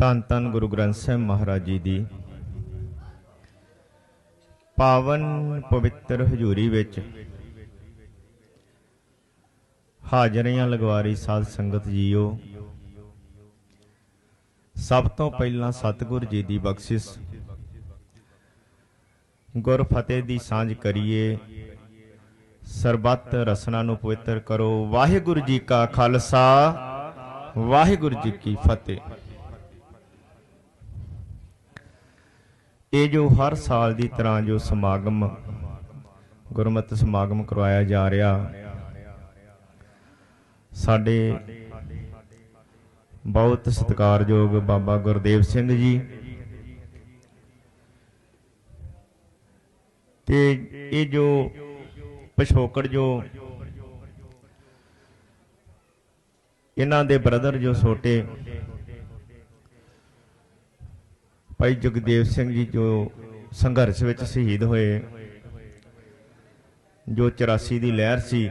ਧੰਨ ਧੰਨ ਗੁਰੂ ਗ੍ਰੰਥ ਸਾਹਿਬ ਮਹਾਰਾਜ ਜੀ ਦੀ ਪਾਵਨ ਪਵਿੱਤਰ ਹਜ਼ੂਰੀ ਵਿੱਚ ਹਾਜ਼ਰੀਆਂ ਲਗਵਾਰੀ ਸਾਧ ਸੰਗਤ ਜੀਓ। ਸਭ ਤੋਂ ਪਹਿਲਾਂ ਸਤਿਗੁਰ ਜੀ ਦੀ ਬਖਸ਼ਿਸ਼। ਗੁਰ ਫਤਿਹ ਦੀ ਸਾਂਝ ਕਰੀਏ। ਸਰਬੱਤ ਰਸਨਾ ਨੂੰ ਪਵਿੱਤਰ ਕਰੋ। ਵਾਹਿਗੁਰੂ ਜੀ ਕਾ ਖਾਲਸਾ। ਵਾਹਿਗੁਰੂ ਜੀ ਕੀ ਫਤਿਹ। ਇਹ ਜੋ ਹਰ ਸਾਲ ਦੀ ਤਰ੍ਹਾਂ ਜੋ ਸਮਾਗਮ, ਗੁਰਮਤਿ ਸਮਾਗਮ ਕਰਵਾਇਆ ਜਾ ਰਿਹਾ, ਸਾਡੇ ਬਹੁਤ ਸਤਿਕਾਰਯੋਗ ਬਾਬਾ ਗੁਰਦੇਵ ਸਿੰਘ ਜੀ ਤੇ ਇਹ ਜੋ ਪਿਛੋਕੜ ਜੋ ਇਹਨਾਂ ਦੇ ਬ੍ਰਦਰ ਜੋ ਛੋਟੇ ਭਾਈ ਜਗਦੇਵ ਸਿੰਘ ਜੀ ਜੋ ਸੰਘਰਸ਼ ਵਿੱਚ ਸ਼ਹੀਦ ਹੋਏ, ਜੋ 84 ਦੀ ਲਹਿਰ ਸੀ।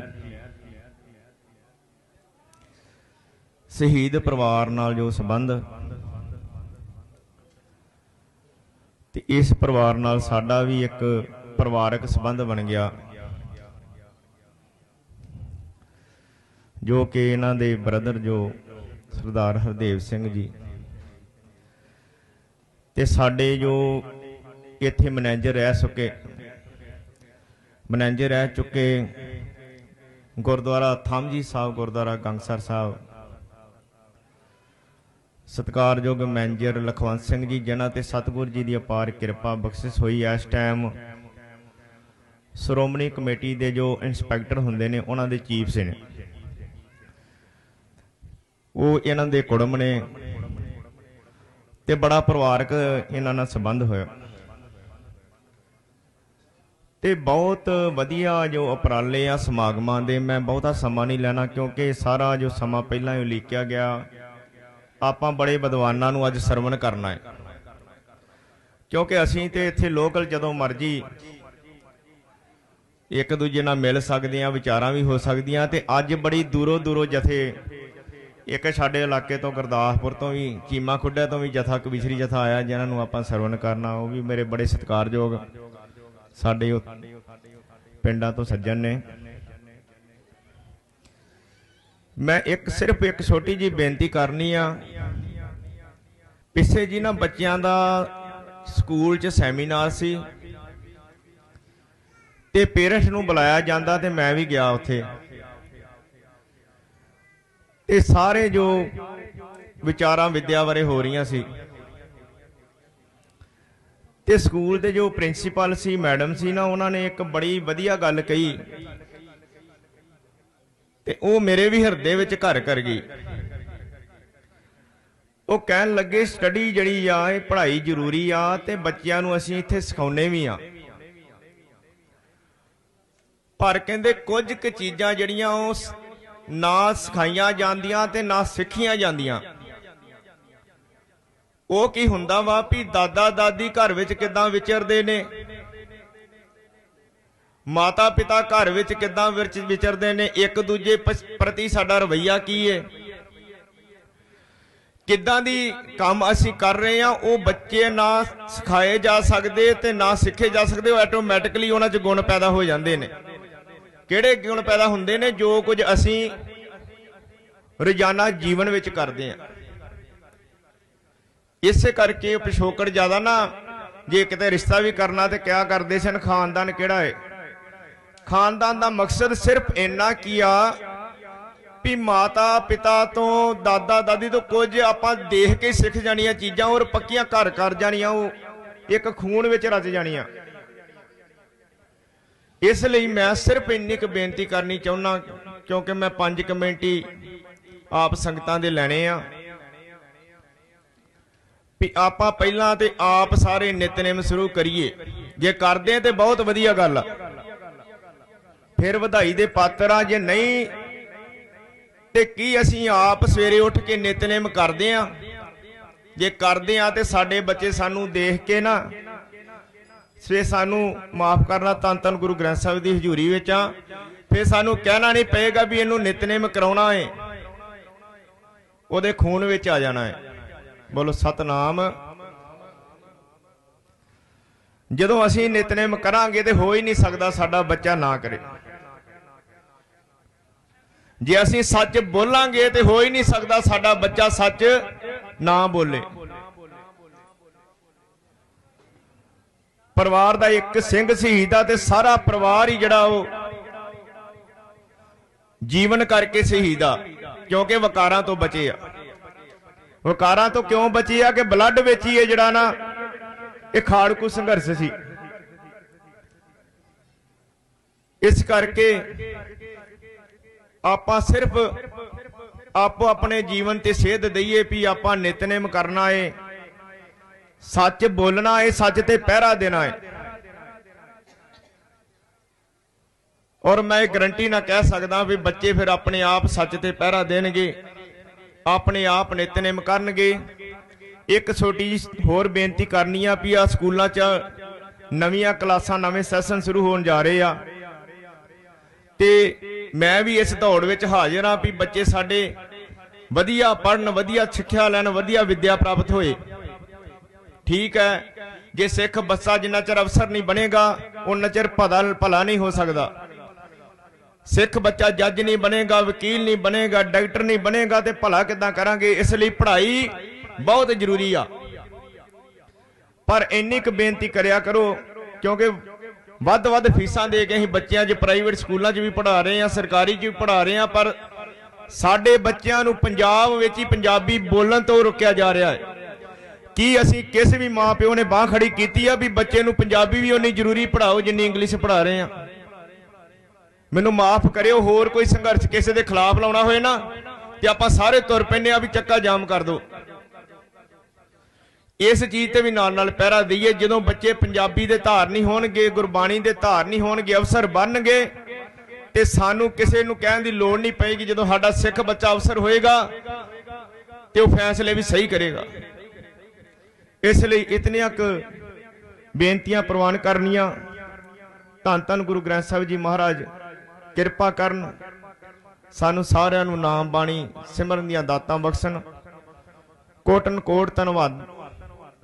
ਸ਼ਹੀਦ ਪਰਿਵਾਰ ਨਾਲ ਜੋ ਸੰਬੰਧ, ਤੇ ਇਸ ਪਰਿਵਾਰ ਨਾਲ ਸਾਡਾ ਵੀ ਇੱਕ ਪਰਿਵਾਰਕ ਸੰਬੰਧ ਬਣ ਗਿਆ। ਜੋ ਕਿ ਇਹਨਾਂ ਦੇ ਬ੍ਰਦਰ ਜੋ ਸਰਦਾਰ ਹਰਦੇਵ ਸਿੰਘ ਜੀ ਤੇ ਸਾਡੇ ਜੋ ਇੱਥੇ ਮੈਨੇਜਰ ਰਹਿ ਚੁੱਕੇ, ਮੈਨੇਜਰ ਰਹਿ ਚੁੱਕੇ ਗੁਰਦੁਆਰਾ ਥਾਮਜੀ ਸਾਹਿਬ, ਗੁਰਦੁਆਰਾ ਗੰਗਸਰ ਸਾਹਿਬ। ਸਤਿਕਾਰਯੋਗ ਮੈਨੇਜਰ ਲਖਵੰਤ ਸਿੰਘ ਜੀ, ਜਿਨ੍ਹਾਂ ਤੇ ਸਤਿਗੁਰ ਜੀ ਦੀ ਅਪਾਰ ਕਿਰਪਾ ਬਖਸ਼ਿਸ਼ ਹੋਈ ਇਸ ਟਾਈਮ ਸ਼੍ਰੋਮਣੀ ਕਮੇਟੀ ਦੇ ਜੋ ਇੰਸਪੈਕਟਰ ਹੁੰਦੇ ਨੇ, ਉਹਨਾਂ ਦੇ ਚੀਫ ਸੇ ਨੇ। ਉਹ ਇਹਨਾਂ ਦੇ ਕੁੜਮ ਨੇ। ਤੇ ਬੜਾ ਪਰਿਵਾਰਕ ਇਹਨਾਂ ਨਾਲ ਸੰਬੰਧ ਹੋਇਆ। ਤੇ ਬਹੁਤ ਵਧੀਆ ਜੋ ਉਪਰਾਲੇ ਆ ਸਮਾਗਮਾਂ ਦੇ, ਮੈਂ ਬਹੁਤਾ ਸਮਾਂ ਨਹੀਂ ਲੈਣਾ ਕਿਉਂਕਿ ਸਾਰਾ ਜੋ ਸਮਾਂ ਪਹਿਲਾਂ ਹੀ ਉਲੀਕਿਆ ਗਿਆ। ਆਪਾਂ ਬੜੇ ਵਿਦਵਾਨਾਂ ਨੂੰ ਅੱਜ ਸਰਵਣ ਕਰਨਾ ਹੈ। ਕਿਉਂਕਿ ਅਸੀਂ ਤੇ ਇੱਥੇ ਲੋਕਲ ਜਦੋਂ ਮਰਜ਼ੀ ਇੱਕ ਦੂਜੇ ਨਾਲ ਮਿਲ ਸਕਦੇ ਆ ਵਿਚਾਰਾਂ ਵੀ ਹੋ ਸਕਦੀਆਂ ਤੇ ਅੱਜ ਬੜੀ ਦੂਰੋਂ ਦੂਰੋਂ ਜਥੇ ਇੱਕ ਸਾਡੇ ਇਲਾਕੇ ਤੋਂ ਗੁਰਦਾਸਪੁਰ ਤੋਂ ਵੀ ਚੀਮਾ ਖੁੱਡਾ ਤੋਂ ਵੀ ਜਥਾ ਕਵਿਸ਼ਰੀ ਜਥਾ ਆਇਆ, ਜਿਨ੍ਹਾਂ ਨੂੰ ਆਪਾਂ ਸਰਵਣ ਕਰਨਾ, ਉਹ ਵੀ ਮੇਰੇ ਬੜੇ ਸਤਿਕਾਰਯੋਗ ਸਾਡੇ ਪਿੰਡਾਂ ਤੋਂ ਸੱਜਣ ਨੇ। ਮੈਂ ਇੱਕ, ਸਿਰਫ ਇੱਕ ਛੋਟੀ ਜੀ ਬੇਨਤੀ ਕਰਨੀ ਆ। ਪਿੱਛੇ ਜੀ ਨਾ ਬੱਚਿਆਂ ਦਾ ਸਕੂਲ 'ਚ ਸੈਮੀਨਾਰ ਸੀ, ਤੇ ਪੇਰੈਂਟਸ ਨੂੰ ਬੁਲਾਇਆ ਜਾਂਦਾ ਤੇ ਮੈਂ ਵੀ ਗਿਆ ਉੱਥੇ। ਤੇ ਸਾਰੇ ਜੋ ਵਿਚਾਰਾਂ ਵਿਦਿਆ ਬਾਰੇ ਹੋ ਰਹੀਆਂ ਸੀ। ਤੇ ਸਕੂਲ ਦੇ ਜੋ ਪ੍ਰਿੰਸੀਪਲ ਸੀ, ਮੈਡਮ ਸੀ ਨਾ, ਉਹਨਾਂ ਨੇ ਇੱਕ ਬੜੀ ਵਧੀਆ ਗੱਲ ਕਹੀ। ਤੇ ਉਹ ਮੇਰੇ ਵੀ ਹਿਰਦੇ ਵਿੱਚ ਘਰ ਕਰ ਗਈ। ਉਹ ਕਹਿਣ ਲੱਗੇ ਸਟੱਡੀ ਜਿਹੜੀ ਆ, ਇਹ ਪੜ੍ਹਾਈ ਜ਼ਰੂਰੀ ਆ ਤੇ ਬੱਚਿਆਂ ਨੂੰ ਅਸੀਂ ਇੱਥੇ ਸਿਖਾਉਨੇ ਵੀ ਆ। ਪਰ ਕਹਿੰਦੇ, ਕੁਝ ਕੁ ਚੀਜ਼ਾਂ ਜਿਹੜੀਆਂ ਉਹ ਨਾ ਸਿਖਾਈਆਂ ਜਾਂਦੀਆਂ ਤੇ ਨਾ ਸਿੱਖੀਆਂ ਜਾਂਦੀਆਂ। ਉਹ ਕੀ ਹੁੰਦਾ ਵਾ ਵੀ ਦਾਦਾ ਦਾਦੀ ਘਰ ਵਿੱਚ ਕਿਦਾਂ ਵਿਚਰਦੇ ਨੇ? ਮਾਤਾ ਪਿਤਾ ਘਰ ਵਿੱਚ ਕਿਦਾਂ ਵਿਚ- ਵਿਚਰਦੇ ਨੇ? ਇੱਕ ਦੂਜੇ ਪ- ਪ੍ਰਤੀ ਸਾਡਾ ਰਵਈਆ ਕੀ ਹੈ ਕਿੱਦਾਂ ਦੀ ਕੰਮ ਅਸੀਂ ਕਰ ਰਹੇ ਆ ਉਹ ਬੱਚੇ ਨਾ ਸਿਖਾਏ ਜਾ ਸਕਦੇ ਤੇ ਨਾ ਸਿੱਖੇ ਜਾ ਸਕਦੇ, ਉਹ ਆਟੋਮੈਟਿਕਲੀ ਉਹਨਾਂ 'ਚ ਗੁਣ ਪੈਦਾ ਹੋ ਜਾਂਦੇ ਨੇ। ਕਿਹੜੇ ਗੁਣ ਪੈਦਾ ਹੁੰਦੇ ਨੇ ਜੋ ਕੁਝ ਅਸੀਂ ਰੋਜ਼ਾਨਾ ਜੀਵਨ ਵਿੱਚ ਕਰਦੇ ਆ ਇਸੇ ਕਰਕੇ ਪਿਛੋਕੜ ਜ਼ਿਆਦਾ ਨਾ, ਜੇ ਕਿਤੇ ਰਿਸ਼ਤਾ ਵੀ ਕਰਨਾ ਤੇ ਕਿਆ ਕਰਦੇ ਸਨ, ਖਾਨਦਾਨ ਕਿਹੜਾ ਹੈ? ਖਾਨਦਾਨ ਦਾ ਮਕਸਦ ਸਿਰਫ ਇੰਨਾ ਕੀ ਆ ਵੀ ਮਾਤਾ ਪਿਤਾ ਤੋਂ ਦਾਦਾ ਦਾਦੀ ਤੋਂ ਕੁਝ ਆਪਾਂ ਦੇਖ ਕੇ ਸਿੱਖ ਜਾਣੀਆਂ ਚੀਜ਼ਾਂ ਔਰ ਪੱਕੀਆਂ ਘਰ ਕਰ ਜਾਣੀਆਂ, ਉਹ ਇੱਕ ਖੂਨ ਵਿੱਚ ਰਚ ਜਾਣੀਆਂ। ਇਸ ਲਈ ਮੈਂ ਸਿਰਫ ਇੰਨੀ ਕੁ ਬੇਨਤੀ ਕਰਨੀ ਚਾਹੁੰਦਾ, ਕਿਉਂਕਿ ਮੈਂ ਪੰਜ ਕਮੇਟੀ ਆਪ ਸੰਗਤਾਂ ਦੇ ਲੈਣੇ ਆ। ਵੀ ਆਪਾਂ ਪਹਿਲਾਂ ਤੇ ਆਪ ਸਾਰੇ ਨਿਤਨੇਮ ਸ਼ੁਰੂ ਕਰੀਏ। ਜੇ ਕਰਦੇ ਆ ਤੇ ਬਹੁਤ ਵਧੀਆ ਗੱਲ ਆ। ਫਿਰ ਵਧਾਈ ਦੇ ਪਾਤਰ ਆ, ਜੇ ਨਹੀਂ, ਤੇ ਕੀ ਅਸੀਂ ਆਪ ਸਵੇਰੇ ਉੱਠ ਕੇ ਨਿਤਨੇਮ ਕਰਦੇ ਆ? ਜੇ ਕਰਦੇ ਆ ਤੇ ਸਾਡੇ ਬੱਚੇ ਸਾਨੂੰ ਦੇਖ ਕੇ ਨਾ ਸਵੇ ਸਾਨੂੰ ਮਾਫ ਕਰਨਾ ਤਨ ਤਨ ਗੁਰੂ ਗ੍ਰੰਥ ਸਾਹਿਬ ਦੀ ਹਜ਼ੂਰੀ ਵਿੱਚ ਆ ਫਿਰ ਸਾਨੂੰ ਕਹਿਣਾ ਨਹੀਂ ਪਏਗਾ ਵੀ ਇਹਨੂੰ ਨਿਤਨੇਮ ਕਰਾਉਣਾ ਏ। ਉਹਦੇ ਖੂਨ ਵਿੱਚ ਆ ਜਾਣਾ ਹੈ ਬੋਲੋ, ਸਤਨਾਮ। ਜਦੋਂ ਅਸੀਂ ਨਿਤਨੇਮ ਕਰਾਂਗੇ ਤੇ ਹੋ ਹੀ ਨਹੀਂ ਸਕਦਾ ਸਾਡਾ ਬੱਚਾ ਨਾ ਕਰੇ। ਜੇ ਅਸੀਂ ਸੱਚ ਬੋਲਾਂਗੇ ਤੇ ਹੋ ਹੀ ਨਹੀਂ ਸਕਦਾ ਸਾਡਾ ਬੱਚਾ ਸੱਚ ਨਾ ਬੋਲੇ। ਪਰਿਵਾਰ ਦਾ ਇੱਕ ਸਿੰਘ ਸ਼ਹੀਦ ਆ ਤੇ ਸਾਰਾ ਪਰਿਵਾਰ ਹੀ ਜਿਹੜਾ ਉਹ ਜੀਵਨ ਕਰਕੇ ਸ਼ਹੀਦ ਆ, ਕਿਉਂਕਿ ਵਕਾਰਾਂ ਤੋਂ ਬਚੇ ਆ। ਵਕਾਰਾਂ ਤੋਂ ਕਿਉਂ ਬਚੇ ਆ ਕਿ ਬਲੱਡ ਵਿੱਚ ਹੀ ਇਹ ਜਿਹੜਾ ਨਾ, ਇਹ ਖਾੜਕੂ ਸੰਘਰਸ਼ ਸੀ। ਇਸ ਕਰਕੇ ਆਪਾਂ ਸਿਰਫ ਆਪੋ ਆਪਣੇ ਜੀਵਨ ਤੇ ਸੇਧ ਦਈਏ ਵੀ ਆਪਾਂ ਨਿਤਨੇਮ ਕਰਨਾ ਏ। ਸੱਚ ਬੋਲਣਾ ਹੈ ਸੱਚ ਤੇ ਪਹਿਰਾ ਦੇਣਾ ਹੈ ਔਰ ਮੈਂ ਗਰੰਟੀ ਨਾਲ ਕਹਿ ਸਕਦਾ ਵੀ ਬੱਚੇ ਫਿਰ ਆਪਣੇ ਆਪ ਸੱਚ ਤੇ ਪਹਿਰਾ ਦੇਣਗੇ, ਆਪਣੇ ਆਪ ਨਿਤਨੇਮ ਕਰਨਗੇ। ਇੱਕ ਛੋਟੀ ਹੋਰ ਬੇਨਤੀ ਕਰਨੀ ਆ ਵੀ ਆ ਸਕੂਲਾਂ 'ਚ ਨਵੀਆਂ ਕਲਾਸਾਂ, ਨਵੇਂ ਸੈਸ਼ਨ ਸ਼ੁਰੂ ਹੋਣ ਜਾ ਰਹੇ ਆ। ਤੇ ਮੈਂ ਵੀ ਇਸ ਦੌੜ ਵਿੱਚ ਹਾਜ਼ਰ ਆ ਵੀ ਬੱਚੇ ਸਾਡੇ ਵਧੀਆ ਪੜਨ ਵਧੀਆ ਸਿੱਖਿਆ ਲੈਣ, ਵਧੀਆ ਵਿੱਦਿਆ ਪ੍ਰਾਪਤ ਹੋਏ। ਠੀਕ ਹੈ। ਜੇ ਸਿੱਖ ਬੱਸਾ ਜਿੰਨਾ ਚਿਰ ਅਫਸਰ ਨਹੀਂ ਬਣੇਗਾ ਉਹਨਾਂ ਚਿਰ ਭਲਾ ਭਲਾ ਨਹੀਂ ਹੋ ਸਕਦਾ। ਸਿੱਖ ਬੱਚਾ ਜੱਜ ਨਹੀਂ ਬਣੇਗਾ, ਵਕੀਲ ਨਹੀਂ ਬਣੇਗਾ, ਡਾਕਟਰ ਨਹੀਂ ਬਣੇਗਾ ਤੇ ਭਲਾ ਕਿੱਦਾਂ ਕਰਾਂਗੇ? ਇਸ ਲਈ ਪੜ੍ਹਾਈ ਬਹੁਤ ਜ਼ਰੂਰੀ ਆ। ਪਰ ਇੰਨੀ ਕੁ ਬੇਨਤੀ ਕਰਿਆ ਕਰੋ, ਕਿਉਂਕਿ ਵੱਧ ਵੱਧ ਫੀਸਾਂ ਦੇ ਕੇ ਅਸੀਂ ਬੱਚਿਆਂ 'ਚ ਪ੍ਰਾਈਵੇਟ ਸਕੂਲਾਂ 'ਚ ਵੀ ਪੜ੍ਹਾ ਰਹੇ ਆ ਸਰਕਾਰੀ 'ਚ ਵੀ ਪੜ੍ਹਾ ਰਹੇ ਆ ਪਰ ਸਾਡੇ ਬੱਚਿਆਂ ਨੂੰ ਪੰਜਾਬ ਵਿੱਚ ਹੀ ਪੰਜਾਬੀ ਬੋਲਣ ਤੋਂ ਰੋਕਿਆ ਜਾ ਰਿਹਾ ਹੈ। ਕੀ ਅਸੀਂ ਕਿਸ ਵੀ ਮਾਂ ਪਿਓ ਨੇ ਬਾਹ ਖੜੀ ਕੀਤੀ ਆ ਵੀ ਬੱਚੇ ਨੂੰ ਪੰਜਾਬੀ ਵੀ ਉਨੀ ਜ਼ਰੂਰੀ ਪੜ੍ਹਾਓ ਜਿੰਨੀ ਇੰਗਲਿਸ਼ ਪੜ੍ਹਾ ਰਹੇ ਆ? ਮੈਨੂੰ ਮਾਫ ਕਰਿਓ, ਹੋਰ ਕੋਈ ਸੰਘਰਸ਼ ਕਿਸੇ ਦੇ ਖਿਲਾਫ ਲਾਉਣਾ ਹੋਏ ਨਾ, ਤੇ ਆਪਾਂ ਸਾਰੇ ਤੁਰ ਪੈਨੇ ਆ ਵੀ ਚੱਕਾ ਜਾਮ ਕਰ ਦਿਓ ਇਸ ਚੀਜ਼ ਤੇ ਵੀ ਨਾਲ ਨਾਲ ਪਹਿਰਾ ਦਈਏ, ਜਦੋਂ ਬੱਚੇ ਪੰਜਾਬੀ ਦੇ ਧਾਰ ਨਹੀਂ ਹੋਣਗੇ, ਗੁਰਬਾਣੀ ਦੇ ਧਾਰ ਨਹੀਂ ਹੋਣਗੇ ਅਫਸਰ ਬਣਨਗੇ, ਤੇ ਸਾਨੂੰ ਕਿਸੇ ਨੂੰ ਕਹਿਣ ਦੀ ਲੋੜ ਨਹੀਂ ਪਏਗੀ ਜਦੋਂ ਸਾਡਾ ਸਿੱਖ ਬੱਚਾ ਅਫਸਰ ਹੋਏਗਾ, ਤੇ ਉਹ ਫੈਸਲੇ ਵੀ ਸਹੀ ਕਰੇਗਾ। ਇਸ ਲਈ ਇਤਨੀਆਂ ਕੁ ਬੇਨਤੀਆਂ ਪ੍ਰਵਾਨ ਕਰਨੀਆਂ। ਧੰਨ ਧੰਨ ਗੁਰੂ ਗ੍ਰੰਥ ਸਾਹਿਬ ਜੀ ਮਹਾਰਾਜ, ਕਿਰਪਾ ਕਰਨ ਸਾਨੂੰ ਸਾਰਿਆਂ ਨੂੰ ਨਾਮ ਬਾਣੀ ਸਿਮਰਨ ਦੀਆਂ ਦਾਤਾਂ ਬਖਸ਼ਣ। ਕੋਟਨ ਕੋਟ ਧੰਨਵਾਦ।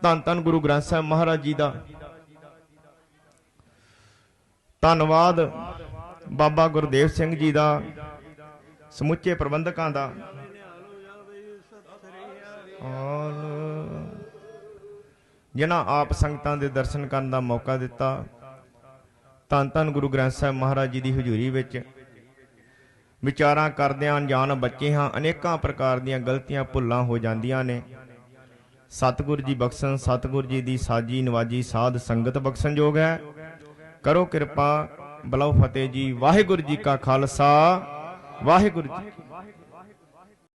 ਧੰਨ ਧੰਨ ਗੁਰੂ ਗ੍ਰੰਥ ਸਾਹਿਬ ਮਹਾਰਾਜ ਜੀ ਦਾ। ਧੰਨਵਾਦ ਬਾਬਾ ਗੁਰਦੇਵ ਸਿੰਘ ਜੀ ਦਾ, ਸਮੁੱਚੇ ਪ੍ਰਬੰਧਕਾਂ ਦਾ। ਔਰ ਜਿਨ੍ਹਾਂ ਆਪ ਸੰਗਤਾਂ ਦੇ ਦਰਸ਼ਨ ਕਰਨ ਦਾ ਮੌਕਾ ਦਿੱਤਾ, ਧੰਨ ਧੰਨ ਗੁਰੂ ਗ੍ਰੰਥ ਸਾਹਿਬ ਮਹਾਰਾਜ ਜੀ ਦੀ ਹਜ਼ੂਰੀ ਵਿੱਚ ਵਿਚਾਰਾਂ ਕਰਦਿਆਂ ਅਣਜਾਣ ਬੱਚੇ ਹਾਂ, ਅਨੇਕਾਂ ਪ੍ਰਕਾਰ ਦੀਆਂ ਗਲਤੀਆਂ ਭੁੱਲਾਂ ਹੋ ਜਾਂਦੀਆਂ ਨੇ। ਸਤਿਗੁਰ ਜੀ ਬਖਸ਼ਣ, ਸਤਿਗੁਰ ਜੀ ਦੀ ਸਾਜੀ ਨਵਾਜੀ ਸਾਧ ਸੰਗਤ ਬਖਸ਼ਣ ਯੋਗ ਹੈ। ਕਰੋ ਕਿਰਪਾ, ਬਲਾਉ ਫਤਿਹ ਜੀ, ਵਾਹਿਗੁਰੂ ਜੀ ਕਾ ਖਾਲਸਾ, ਵਾਹਿਗੁਰੂ ਜੀ